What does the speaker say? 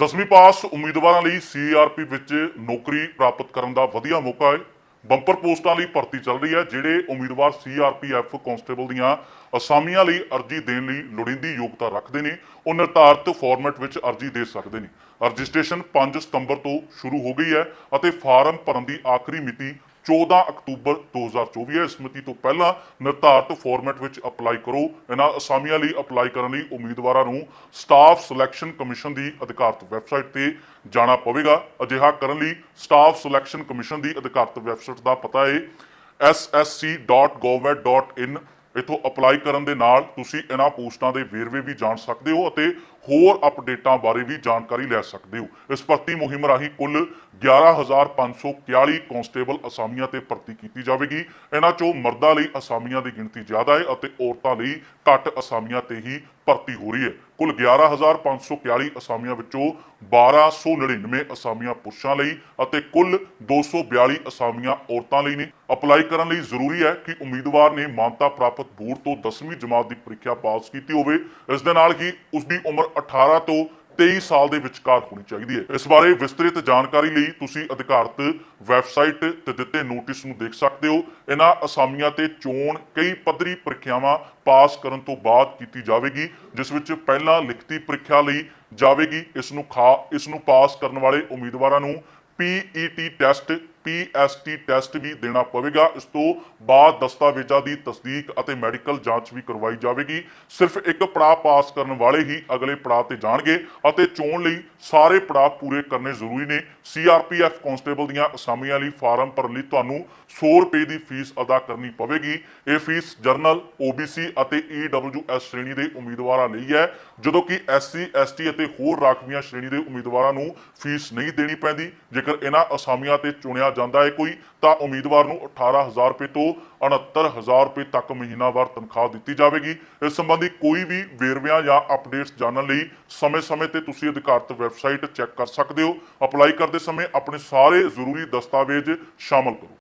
ਦਸਵੀਂ ਪਾਸ ਉਮੀਦਵਾਰਾਂ ਲਈ ਸੀਆਰਪੀ ਵਿੱਚ ਨੌਕਰੀ ਪ੍ਰਾਪਤ ਕਰਨ ਦਾ ਵਧੀਆ ਮੌਕਾ ਹੈ। ਬੰਪਰ ਪੋਸਟਾਂ ਲਈ ਭਰਤੀ ਚੱਲ ਰਹੀ ਹੈ, ਜਿਹੜੇ ਉਮੀਦਵਾਰ ਸੀਆਰਪੀਐਫ ਕਾਂਸਟੇਬਲ ਦੀਆਂ ਅਸਾਮੀਆਂ ਲਈ ਅਰਜ਼ੀ ਦੇਣ ਲਈ ਲੋੜੀਂਦੀ ਯੋਗਤਾ ਰੱਖਦੇ ਨੇ, ਉਹ ਨਿਰਧਾਰਤ ਫਾਰਮੈਟ ਵਿੱਚ ਅਰਜ਼ੀ ਦੇ ਸਕਦੇ ਨੇ। ਰਜਿਸਟ੍ਰੇਸ਼ਨ 5 ਸਤੰਬਰ ਤੋਂ ਸ਼ੁਰੂ ਹੋ ਗਈ ਹੈ ਅਤੇ ਫਾਰਮ ਭਰਨ ਦੀ ਆਖਰੀ ਮਿਤੀ 14 ਅਕਤੂਬਰ 2024 ਹੈ। ਇਸ ਮਿਤੀ ਤੋਂ ਪਹਿਲਾਂ ਨਿਰਧਾਰਤ ਫਾਰਮੈਟ ਵਿੱਚ ਅਪਲਾਈ ਕਰੋ। ਇਹਨਾਂ ਅਸਾਮੀਆਂ ਲਈ ਅਪਲਾਈ ਕਰਨ ਲਈ ਉਮੀਦਵਾਰਾਂ ਨੂੰ ਸਟਾਫ ਸਿਲੈਕਸ਼ਨ ਕਮਿਸ਼ਨ ਦੀ ਅਧਿਕਾਰਤ ਵੈਬਸਾਈਟ ਤੇ ਜਾਣਾ ਪਵੇਗਾ। ਅਜਿਹਾ ਕਰਨ ਲਈ ਸਟਾਫ ਸਿਲੈਕਸ਼ਨ ਕਮਿਸ਼ਨ ਦੀ ਅਧਿਕਾਰਤ ਵੈਬਸਾਈਟ ਦਾ ਪਤਾ ਹੈ। Ssc.government.in ਇਥੋਂ ਅਪਲਾਈ ਕਰਨ ਦੇ ਨਾਲ ਤੁਸੀਂ ਇਹਨਾਂ ਪੋਸਟਾਂ ਦੇ ਵੇਰਵੇ ਵੀ ਜਾਣ ਸਕਦੇ ਹੋ ਅਤੇ ਹੋਰ ਅਪਡੇਟਾਂ ਬਾਰੇ ਵੀ ਜਾਣਕਾਰੀ ਲੈ ਸਕਦੇ ਹੋ। ਇਸ ਭਰਤੀ ਮੁਹਿੰਮ ਰਾਹੀਂ ਕੁੱਲ 11541 ਕਾਂਸਟੇਬਲ ਅਸਾਮੀਆਂ ਤੇ ਭਰਤੀ ਕੀਤੀ ਜਾਵੇਗੀ। ਇਹਨਾਂ ਚੋਂ ਮਰਦਾਂ ਲਈ ਅਸਾਮੀਆਂ ਦੀ ਗਿਣਤੀ ਜ਼ਿਆਦਾ ਹੈ ਅਤੇ ਔਰਤਾਂ ਲਈ ਘੱਟ ਅਸਾਮੀਆਂ ਤੇ ਹੀ ਭਰਤੀ ਹੋ ਰਹੀ ਹੈ। ਕੁੱਲ 11541 ਅਸਾਮੀਆਂ ਵਿੱਚੋਂ 1299 ਅਸਾਮੀਆਂ ਪੁਰਸ਼ਾਂ ਲਈ ਅਤੇ ਕੁੱਲ 242 ਅਸਾਮੀਆਂ ਔਰਤਾਂ ਲਈ ਨੇ। ਅਪਲਾਈ ਕਰਨ ਲਈ ਜ਼ਰੂਰੀ ਹੈ ਕਿ ਉਮੀਦਵਾਰ ਨੇ ਮਾਨਤਾ ਪ੍ਰਾਪਤ ਬੋਰਡ ਤੋਂ 10ਵੀਂ ਜਮਾਤ ਦੀ ਪ੍ਰੀਖਿਆ ਪਾਸ ਕੀਤੀ ਹੋਵੇ। ਇਸ ਦੇ ਨਾਲ ਹੀ ਉਸ ਦੀ ਉਮਰ 18 ਤੋਂ 23 ਸਾਲ ਦੇ ਵਿਚਕਾਰ ਹੋਣੀ ਚਾਹੀਦੀ ਹੈ। ਇਸ ਬਾਰੇ ਵਿਸਤ੍ਰਿਤ ਜਾਣਕਾਰੀ ਲਈ ਤੁਸੀਂ ਅਧਿਕਾਰਤ ਵੈਬਸਾਈਟ ਤੇ ਦਿੱਤੇ ਨੋਟਿਸ ਨੂੰ ਦੇਖ ਸਕਦੇ ਹੋ। ਇਹਨਾਂ ਅਸਾਮੀਆਂ ਤੇ ਚੋਣ ਕਈ ਪੱਧਰੀ ਪ੍ਰੀਖਿਆਵਾਂ ਪਾਸ ਕਰਨ ਤੋਂ ਬਾਅਦ ਕੀਤੀ ਜਾਵੇਗੀ, ਜਿਸ ਵਿੱਚ ਪਹਿਲਾਂ ਲਿਖਤੀ ਪ੍ਰੀਖਿਆ ਲਈ ਜਾਵੇਗੀ। ਇਸ ਨੂੰ ਖਾ ਇਸ ਨੂੰ ਪਾਸ ਕਰਨ ਵਾਲੇ ਉਮੀਦਵਾਰਾਂ ਨੂੰ ਪੀਈਟੀ ਟੈਸਟ ਪੀਐਸਟੀ ਟੈਸਟ ਵੀ ਦੇਣਾ ਪਵੇਗਾ। ਇਸ ਤੋਂ ਬਾਅਦ ਦਸਤਾਵੇਜ਼ਾਂ ਦੀ ਤਸਦੀਕ ਅਤੇ ਮੈਡੀਕਲ ਜਾਂਚ ਵੀ ਕਰਵਾਈ ਜਾਵੇਗੀ। ਸਿਰਫ ਇੱਕ ਪੜਾਅ ਪਾਸ ਕਰਨ ਵਾਲੇ ਹੀ ਅਗਲੇ ਪੜਾਅ ਤੇ ਜਾਣਗੇ ਅਤੇ ਚੋਣ ਲਈ ਸਾਰੇ ਪੜਾਅ ਪੂਰੇ ਕਰਨੇ ਜ਼ਰੂਰੀ ਨੇ। ਸੀਆਰਪੀਐਫ ਕਾਂਸਟੇਬਲ ਦੀਆਂ ਅਸਾਮੀਆਂ ਲਈ ਫਾਰਮ ਭਰਨ ਲਈ ਤੁਹਾਨੂੰ 100 ਰੁਪਏ ਦੀ ਫੀਸ ਅਦਾ ਕਰਨੀ ਪਵੇਗੀ। ਇਹ ਫੀਸ ਜਰਨਲ ਓਬੀਸੀ ਅਤੇ ਈਡਬਲਯੂਐਸ ਸ਼੍ਰੇਣੀ ਦੇ ਉਮੀਦਵਾਰਾਂ ਲਈ ਹੈ। ਜਦੋਂ ਕਿ ਐਸਸੀ ਐਸਟੀ ਅਤੇ ਹੋਰ ਰਾਖਵੀਆਂ ਸ਼੍ਰੇਣੀ ਦੇ ਉਮੀਦਵਾਰਾਂ ਨੂੰ ਫੀਸ ਨਹੀਂ ਦੇਣੀ ਪੈਂਦੀ। ਜੇਕਰ ਇਹਨਾਂ ਅਸਾਮੀਆਂ ਤੇ ਚੁਣਿਆ ਜਾਂਦਾ ਹੈ ਕੋਈ, ਤਾਂ ਉਮੀਦਵਾਰ ਨੂੰ 18000 ਰੁਪਏ ਤੋਂ 69000 ਰੁਪਏ ਤੱਕ ਮਹੀਨਾਵਾਰ ਤਨਖਾਹ ਦਿੱਤੀ ਜਾਵੇਗੀ। ਇਸ ਸੰਬੰਧੀ ਕੋਈ ਵੀ ਵੇਰਵਿਆਂ ਜਾਂ ਅਪਡੇਟਸ ਜਾਣਨ ਲਈ ਸਮੇਂ-ਸਮੇਂ ਤੇ ਤੁਸੀਂ ਅਧਿਕਾਰਤ ਵੈਬਸਾਈਟ ਚੈੱਕ ਕਰ ਸਕਦੇ ਹੋ। ਅਪਲਾਈ ਕਰਦੇ ਸਮੇਂ ਆਪਣੇ ਸਾਰੇ ਜ਼ਰੂਰੀ ਦਸਤਾਵੇਜ਼ ਸ਼ਾਮਲ ਕਰੋ।